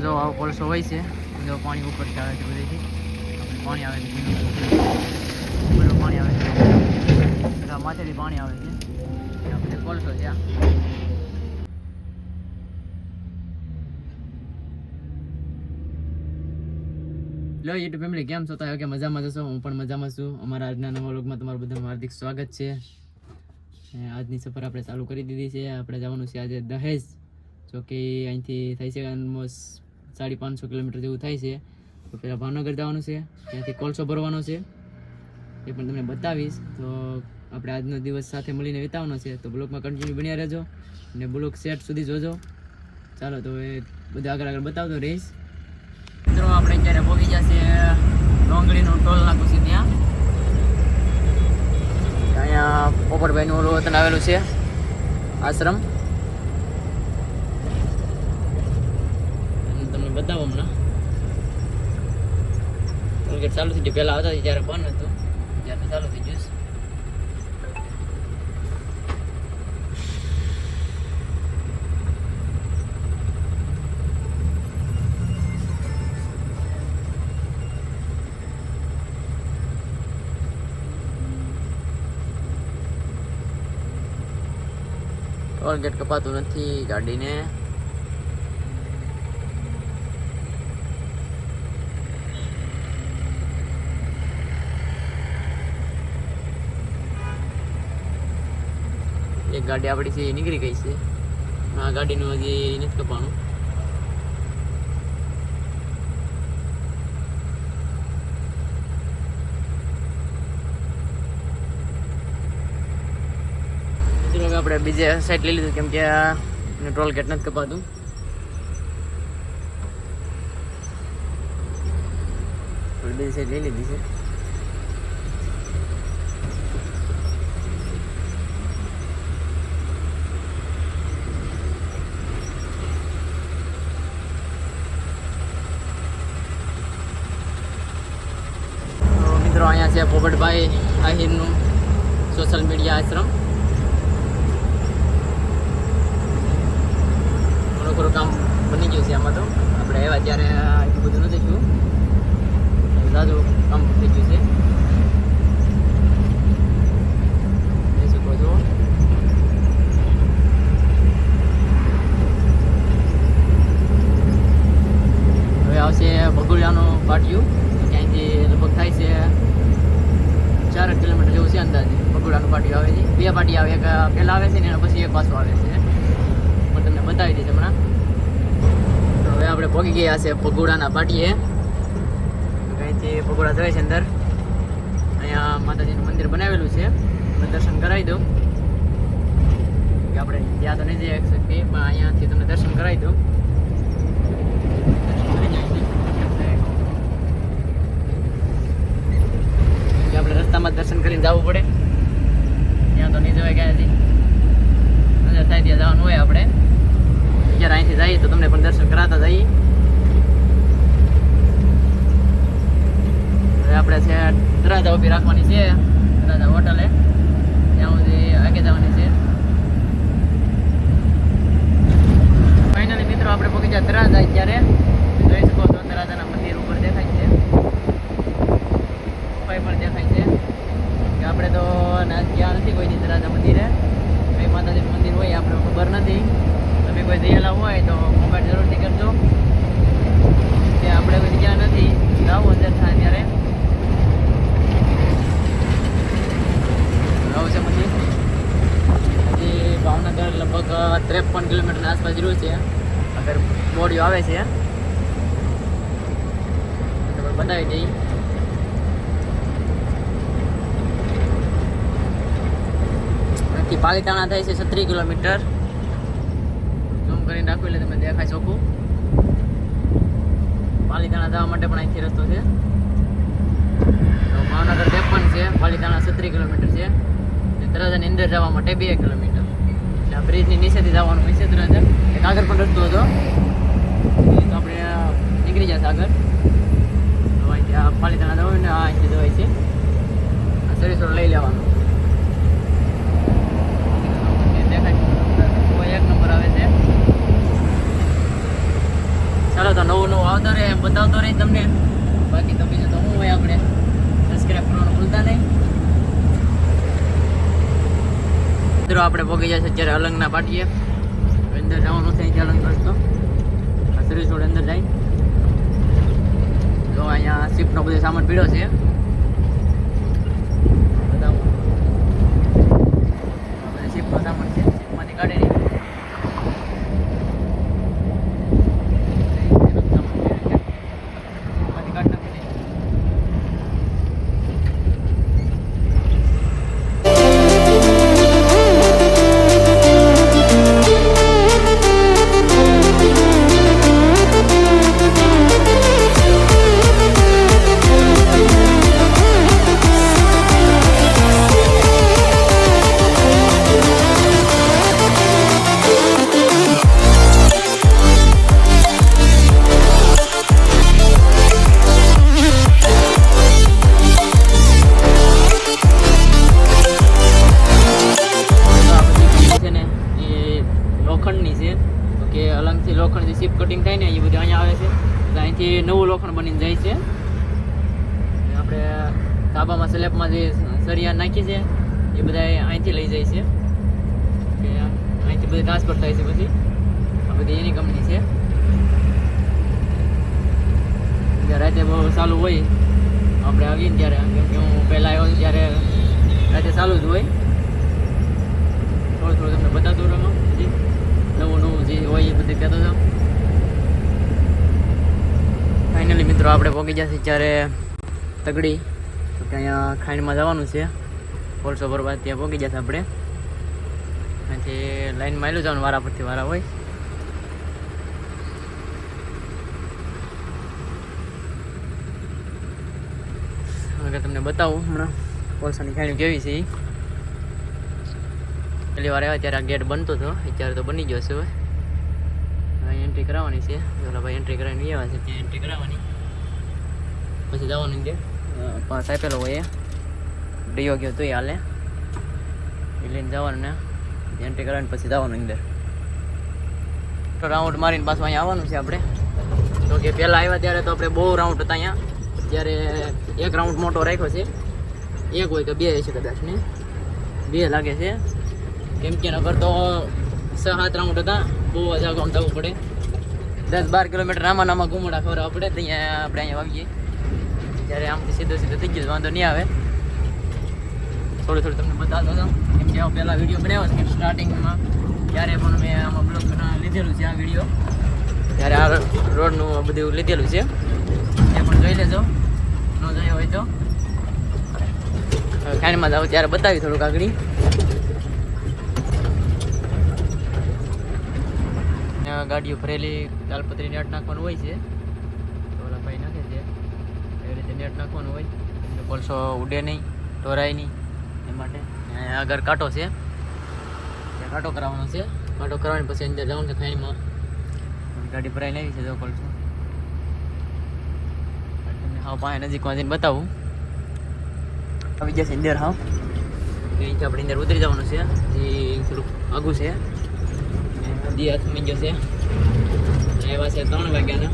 જો આવો કોલસો હોય છે, જો પાણી ઉપરથી આવે છે બધેથી. પાણી આવે છે બધું પાણી આવે છે. બધા માથેથી પાણી આવે છે. આપણે કોલસો છે આ. લો યુટ્યુબ ફેમિલી કેમ છો? તો કે મજામાં જશો હું પણ મજામાં છું. અમારા આજના નવા વ્લોગમાં તમારું બધાનું હાર્દિક સ્વાગત છે. આજની સફર આપણે ચાલુ કરી દીધી છે. આપણે જવાનું છે આજે દહેજ. જો કે અહીંથી થાય છે ઓલમોસ્ટ સાડી પાંચસો કિલોમીટર જેવું થાય છે. તો પહેલાં ભાવનગર જવાનું છે, ત્યાંથી કોલસો ભરવાનો છે. એ પણ તમને બતાવીશ. તો આપણે આજનો દિવસ સાથે મળીને વિતાવવાનો છે. તો બ્લોગમાં કન્ટિન્યુ બન્યા રહેજો અને બ્લોગ સેટ સુધી જોજો. ચાલો, તો એ બધું આગળ આગળ બતાવતો રહીશ. મિત્રો, આપણે અત્યારે પહોંચી જશે ડોંગળીનું ટોલ નાખું છે ત્યાં. અહીંયા પોપટભાઈનું વતન આવેલું છે, આશ્રમ હું તમને બતાવો હમણાં ટોલગેટ ચાલુ થઈ ગયું પહેલાં આવતા હતી ત્યારે બંધ હતું ત્યારે તો ચાલુ થઈ ગયું છે. ટોલ ગેટ કપાતું નથી ગાડીને એક ગાડી આપણી છે એ નીકળી ગઈ છે. આ ગાડીનું હજી નથી કપાણું. આપણે બીજે સાઈડ લઈ લીધું, કેમ કે આ ટોલ ગેટ નથી કપાતું. બીજી સાઈડ લઈ લીધી છે તો મિત્રો અહીંયા છે પોપટભાઈ આહિરનું સોશિયલ મીડિયા આશ્રમ. ઘણું ખરું કામ બની ગયું છે આમાં તો. આપણે આવ્યા ત્યારે એટલું બધું નથી થયું. સારું કામ થઈ ગયું છે જોઈ શકો છો હવે આવશે ભગોળિયાનું પાટિયું ત્યાંથી લગભગ થાય છે ચાર જ કિલોમીટર જેવું છે અંદાજે ભગોળાનું પાટિયું આવે છે બે પાટી આવે એક પહેલાં આવે છે ને એના પછી એક પાછું આવે છે હું તમને બતાવી દઈશ હમણાં તો હવે આપણે પહોંચી ગયા છે પગોડાના પાટીએ અહીંથી પગોડા જાય છે અંદર. અહીંયા માતાજીનું મંદિર બનાવેલું છે. દર્શન કરાવી દઉં આપણે ત્યાં તો નહીં જઈ શકીએ, પણ અહીંયાથી તમને દર્શન કરાવી દઉં આપણે રસ્તામાં દર્શન કરીને જવું પડે. ત્યાં તો નહીં જવાય ક્યાંથી નજર થાય ત્યાં જવાનું હોય આપણે. જ્યારે અહીંથી જઈએ તો તમને પણ દર્શન કરાતા જઈએ. આપણે છે દરાજા ઊભી રાખવાની છે દરાજા હોટલે. ત્યાં સુધી આગે જવાની છે. ફાઇનલી મિત્રો, આપણે પહોંચી ગયા દરાજા અત્યારે જોઈ શકો છો દરાજાના મંદિર ઉપર દેખાય છે ઉપર પણ દેખાય છે કે આપણે તો ના ગયા નથી કોઈ દી દરાજા મંદિરે કઈ માતાજીનું મંદિર હોય આપણે ખબર નથી તમે કોઈ જયેલા હોય તો કોમેન્ટ જરૂરથી કરજો કે આપણે કોઈ ગયા નથી જાઓ અંદર થાય ત્યારે આવું છે મંદિર હજી ભાવનગર લગભગ ત્રેપન કિલોમીટરના આસપાસ રહ્યું છે. અગર બોડીઓ આવે છે. બતાવી દઈએ અહીંથી પાલીતાણા થાય છે છત્રીસ કિલોમીટર. ઝૂમ કરીને રાખું એટલે તમે દેખાઈ શકો. પાલીતાણા જવા માટે પણ અહીંથી રસ્તો છે. ભાવનગર ત્રેપન છે, પાલીતાણા છત્રીસ કિલોમીટર છે. તરત અંદર જવા માટે બે કિલોમીટર. આ બ્રિજની નીચેથી જવાનું હોય છે. એક આગળ પણ રસ્તો હતો. એ તો આપણે નીકળી જશે આગળ. તો અહીંથી આ પાલીતાણા જવાનું ને આ અહીંથી છે. લઈ લેવાનું. એક નંબર આવે છે. ચાલો તો નવું નવું આવતો રહે એમ બતાવતો રહે તમને. બાકી તો બીજું તો શું હોય આપણે? સબસ્ક્રાઈબ કરવાનું ભૂલતા નહીં. મિત્રો, આપણે પહોંચી જાય છે અત્યારે અલંગના પાટીએ. અંદર જવાનું છે અહીંયા અલંગ રસ્તો. સર્વિસ રોડ અંદર જાય. તો અહીંયા શિફ્ટનો બધો સામાન પીડ્યો છે. બધા શિફ્ટનો સામાન છે. શિફ્ટમાંથી કાઢી જાય છે. આપણે ધાબામાં સ્લેબમાં જે સરિયા નાખી છે, એ બધા અહીંથી લઈ જાય છે. કે અહીંથી બધી ટ્રાન્સફર થાય છે પછી. આ બધી એની કંપની છે. રાતે બહુ ચાલુ હોય, આપણે આવીએ ને ત્યારે, કેમ કે હું પહેલાં આવ્યો ત્યારે રાતે ચાલુ જ હોય. થોડું થોડું તમને બતાવતો રહ્યો નવું નવું જે હોય એ બધું કહેતો હતો ફાઇનલી મિત્રો, આપણે પહોંચી જશે જ્યારે તગડી. તો કે અહીંયા ખાંડમાં જવાનું છે. કોલસો ભરવા ત્યાં પહોંચી જશે આપણે. અહીંથી લાઈનમાં આવેલું જવાનું વારા પરથી વારા હોય. હવે તમને બતાવું હમણાં. કોલસાની ખાણી કેવી છે એ પહેલી વાર આવ્યા ત્યારે આ ગેટ બનતો હતો. અત્યારે તો બની ગયો છે હવે. હવે એન્ટ્રી કરાવવાની છે. ઓલા ભાઈ એન્ટ્રી કરાવીને આવ્યા છે. ત્યાં એન્ટ્રી કરાવવાની. પછી જવાનું છે. પાસ આપેલો હોય ડીઓ ગયો તો હાલે. એ લઈને જવાનું ને એન્ટ્રી કરાવીને પછી જવાનું અંદર. તો રાઉન્ડ મારીને પાછું અહીંયા આવવાનું છે આપણે. તો કે પહેલાં આવ્યા ત્યારે તો આપણે બહુ રાઉન્ડ હતા અહીંયા. ત્યારે એક રાઉન્ડ મોટો રાખ્યો છે. એક હોય તો બે છે કદાચ ને. બે લાગે છે. કેમ કે નગર તો છ સાત રાઉન્ડ હતા. બહુ અજાગ આમ થવું પડે. દસ બાર કિલોમીટર આમાં નામાં ઘૂમડા ખવડાવવા પડે તો અહીંયા આપણે અહીંયા આવીએ. ત્યારે આમથી સીધો સીધો થઈ ગયો વાંધો નહીં આવે. થોડું થોડું તમને બતાવતો હતો. કેમ કે પહેલાં વીડિયો બનાવ્યો છે સ્ટાર્ટિંગમાં. ત્યારે પણ મેં આમાં બ્લોગ લીધેલું છે, આ વીડિયો. ત્યારે આ રોડનું બધું લીધેલું છે. એ પણ જોઈ લેજો. ન જોયો હોય તો. ખાણીમાં જાવ ત્યારે બતાવી થોડુંક આગળ. ત્યાં ગાડીઓ ભરેલી, તાલપત્રી નેટ નાખવાનું હોય છે. તો ઓલા ભાઈ નાખે છે. એવી રીતે નેટ નાખવાનું હોય. એટલે કોલસો ઉડે નહીં ટોરાય નહીં. એ માટે અહીંયા આગળ કાંટો છે. ત્યાં કાંટો કરાવવાનો છે. કાંટો કરાવીને પછી અંદર જવાનું છે ખાણીમાં. ગાડી ભરાઈને આવી છે તો કોલસો. તમને હાવ પાસે નજીકમાં જઈને બતાવું. આવી જશે અંદર હાવ. અહીંથી આપણે અંદર ઉતરી જવાનું છે. જે થોડુંક આઘું છે. દી હાથમાં ગયો છે. આવ્યા છે ત્રણ વાગ્યાના.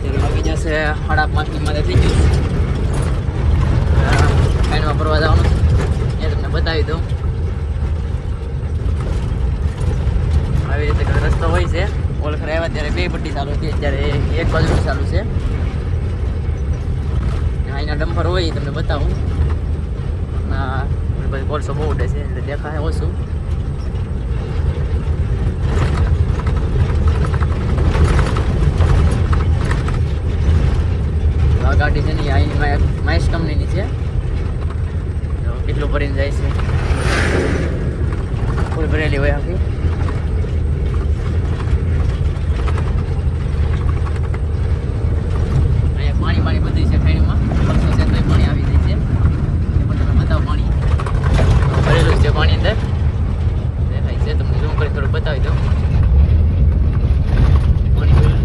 ત્યારે વાગી જશે સાડા પાંચની માથે થઈ ગયું ખાઈનમાં ફરવા જવાનું એ તમને બતાવી દઉં. આવી રીતે રસ્તો હોય છે. ઓળખર આવ્યા ત્યારે બે પટ્ટી ચાલુ હતી. અત્યારે એક બાજુ ચાલુ છે. અહીંના ડમ્પર હોય તમને બતાવું. ના પછી કોલસો બહુ ઉડે છે, એટલે દેખાય ઓછું. આ ગાડી છે ને અહીંની માઇસ કંપનીની છે. કેટલું ભરીને જાય છે? ફૂલ ભરેલી હોય આખી અહીંયા પાણી પાણી બધું છે ખાણીમાં પક્ષો છે તોય પાણી આવી જાય છે એ પણ તમે બતાવો પાણી ભરેલું છે પાણી અંદર દેખાય છે તમને ઝૂમ કરી થોડું બતાવી દઉં પાણી ભરેલું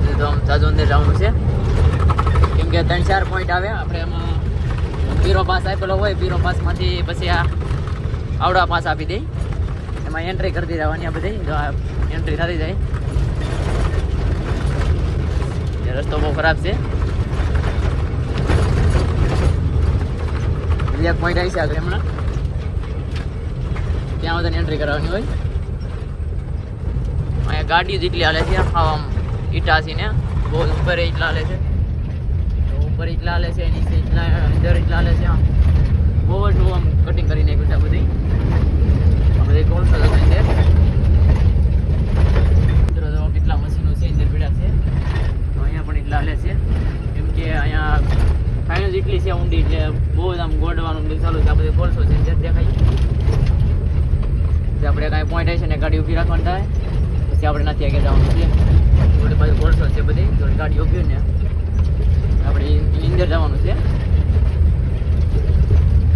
હજુ તો આમ જાજુ અંદર જવાનું છે કેમ કે ત્રણ ચાર પોઈન્ટ આવે આપણે એમાં પીરો પાસ આપેલો હોય, પીરો પાસમાંથી પછી આ આવડા પાસ આપી દે. એમાં એન્ટ્રી કરતી રહેવાની આ બધી એન્ટ્રી થતી જાય. રસ્તો બહુ ખરાબ છે. એક પોઈન્ટ આવી છે હમણાં. ત્યાં બધાને એન્ટ્રી કરાવવાની હોય. અહીંયા ગાડીઓ જેટલી હાલે છે, આમ ઈટાસી ને, બહુ ઉપર એટલા હાલે છે. ઉપર એટલા હાલે છે, નીચે એટલા, અંદર એટલા હાલે છે, આમ. બહુ જ આમ કટિંગ કરી નાખ્યું છે આ બધી આ બધી કોલસો લગાવી છે મિત્રો જો કેટલા મશીનો છે અંદર પીડા છે તો અહીંયા પણ એટલા હાલે છે કેમ કે અહીંયા ફાઇનલ જેટલી છે ઊંડી એટલે બહુ જ આમ ગોડવાનું બધું ચાલુ છે આ બધી કોલસો છે અંદર દેખાય જે આપણે કાંઈ પોઈન્ટ હશે ને ગાડી ઊભી રાખવાની થાય પછી આપણે નથી આગળ જવાનું છે જોડે બાજુ કોલસો છે બધી જોડે ગાડી ઊભી હોય ને આપણે એની અંદર જવાનું છે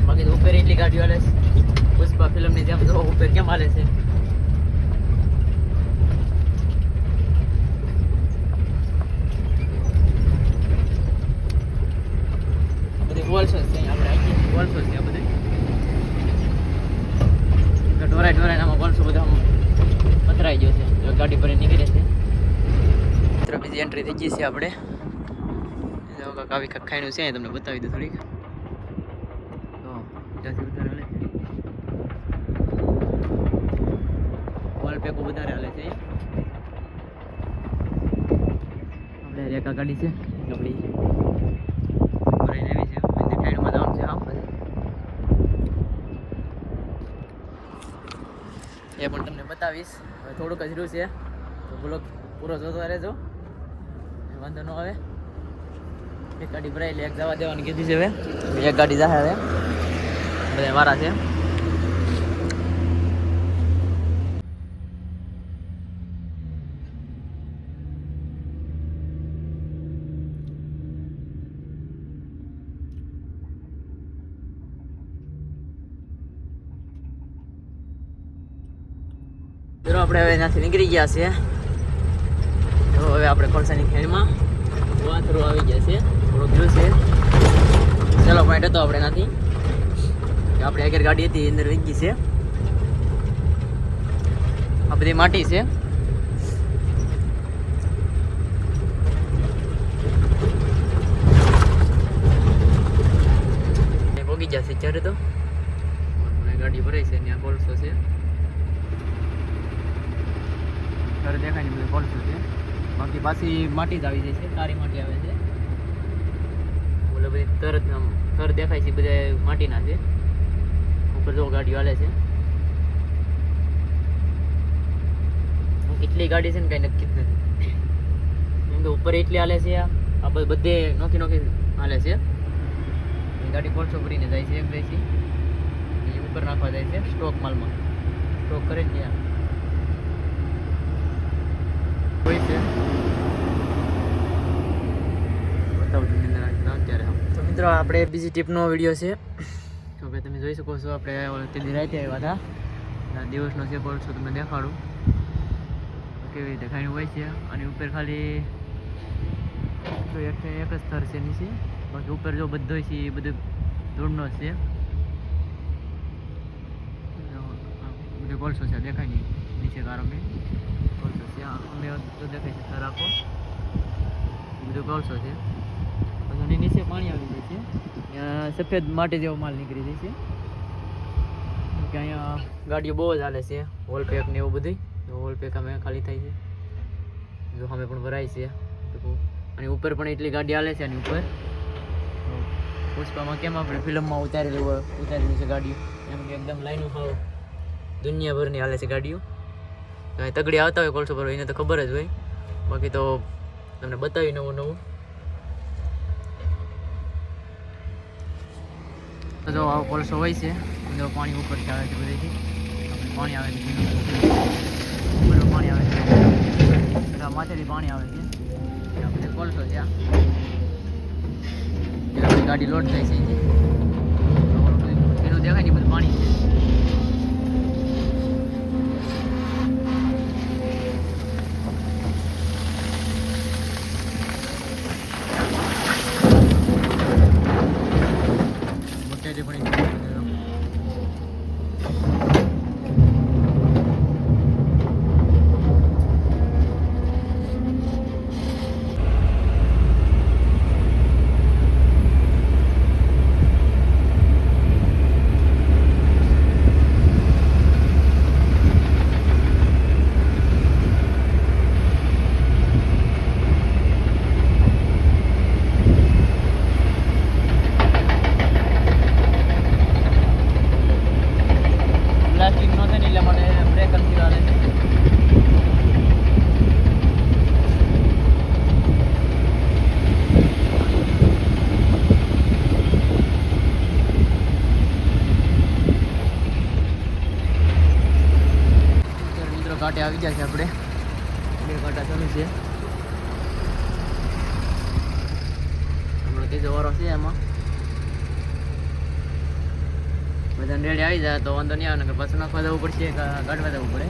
બાકી તો ઉપર એટલી ગાડીઓ હાલે છે પુષ્પા ફિલ્મની જેમ તો ઉપર કેમ હાલે છે? બધી કોલસો છે આપણે આખી કોલસો છે આ બધી. ઢોરાય ઢોરાય આમાં પથરાઈ ગયો છે. ગાડી પર નીકળે છે. બીજી એન્ટ્રી થઈ ગઈ છે આપણે. આવી ખાઈનું છે, તમને બતાવી દઉં થોડીક તો ત્યાંથી વધારે હાલે છે વોલ વધારે હાલે છે. આપણે રેખા ગાડી છે આપણી છે ખાઈડમાં જવાનું છે આમ એ પણ તમને બતાવીશ. હવે થોડુંક જ રહ્યું છે. તો ભૂલો પૂરો જોતો રહેજો. વાંધો ન આવે. એક ગાડી ભરાયેલી એક જવા દેવાની કીધી છે હવે. એક ગાડી જાહે હવે. બધા મારા છે ચલો આપણે હવે ત્યાંથી નીકળી ગયા છે તો હવે આપણે કોલસાની ખેડમાં વાથરો આવી ગયા છે થોડો ગયું છે ચલો પોઈન્ટ હતો આપણે એનાથી. આપણે આગળ ગાડી હતી અંદર વીગી છે. આ બધી માટી છે. ભોગી જશે ચરે તો? ગાડી ભરાઈ છે, ત્યાં કોલસો છે. ઘર દેખાય ને બધું ખોલશું છે. બાકી પાછી માટી જ આવી જાય છે સારી માટી આવે છે. બોલે બધી તરત આમ દેખાય છે બધા માટીના છે. ઉપર જો ગાડીઓ હાલે છે. કેટલી ગાડી છે ને કઈ નક્કી જ નથી. કેમ કે ઉપર એટલી હાલે છે, આ બધ- નોખી નોખી હાલે છે. ગાડી કોલસો ભરીને જાય છે એક જાય ઉપર નાખવા જાય છે, સ્ટોક માલમાં. સ્ટોક કરે ને ત્યાં હોય છે? બતાવું છું આવી? અત્યારે તો મિત્રો આપણે બીજી ટીપનો વીડિયો છે. તો કે તમે જોઈ શકો છો આપણે ઓલે તે દી રાતે આવ્યા હતા. દિવસનો છે કોલસો તમને દેખાડું. કેવી રીતે ખાઈને હોય છે. અને ઉપર ખાલી તો એક એક જ સ્તર છે નીચે. બાકી ઉપર જો બધો છે એ બધું ધૂળનો છે. બધો કોલસો છે દેખાય નહીં. નીચે કારો મેં. કોલસો છે અમે તો દેખાય છે એ બધું કોલસો છે. પછી નીચે પાણી આવી જાય છે. સફેદ માટી જેવો માલ નીકળી જાય છે. કે અહીંયા ગાડીઓ બહુ જ હાલે છે. વોલપેક ને એવું બધું વોલપેક અમે ખાલી થાય છે. જો અમે પણ ભરાય છે. અને ઉપર પણ એટલી ગાડી હાલે છે અને ઉપર. પુષ્પામાં કેમ આપણે ફિલ્મમાં ઉતારેલું હોય, ઉતારેલી છે ગાડીઓ. એમ કે એકદમ લાઈનો હાવ દુનિયાભરની હાલે છે ગાડીઓ. કાંઈ તગડી આવતા હોય કોલસો પર એને તો ખબર જ હોય. બાકી તો તમને બતાવી નવું નવું. તો આવો કોલસો હોય છે. જો પાણી ઉપરથી આવે છે બધેથી. પાણી આવે છે. બધું પાણી આવે છે. માથેથી પાણી આવે છે. આપણે કોલસો છે ગાડી લોડ થાય છે. તો પેલું દેખાય ને બધું પાણી છે મોટેથી પણ કાંટે આવી ગયા છે આપણે. બે કાંટા ચાલુ છે. હમણાં ત્રીજો વારો છે એમાં. બધા રેડી આવી જાય તો વાંધો નહીં આવે, નકર પાછું નાખવા જવું પડશે કાઢવા જવું પડે.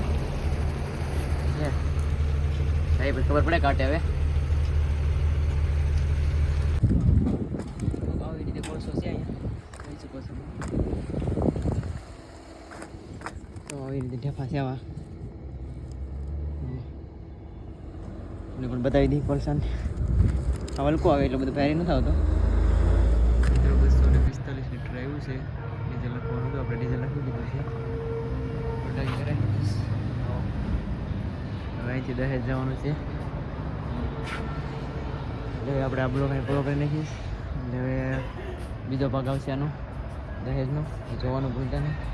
સાહેબ ખબર પડે કાંટે હવે? આવી રીતે કોર્સો છે અહીંયા. છો. તો આવી રીતે ઢેફા છે આવા. એને પણ બતાવી દી કોલસાન આ વલકો આવે એટલે બધું ભારી નથી આવતો મિત્રો બસો ને પિસ્તાલીસ લીટર આવ્યું છે. ડીઝલ લખવાનું હતું, આપણે ડીઝલ લખી દીધું છે. હવે અહીંથી દહેજ જવાનું છે. એટલે આપણે આ બ્લોક પૂરો કરી નાખીશ. હવે બીજો ભાગ આવશે આનો, દહેજનો. જોવાનું ભૂલતા નહીં.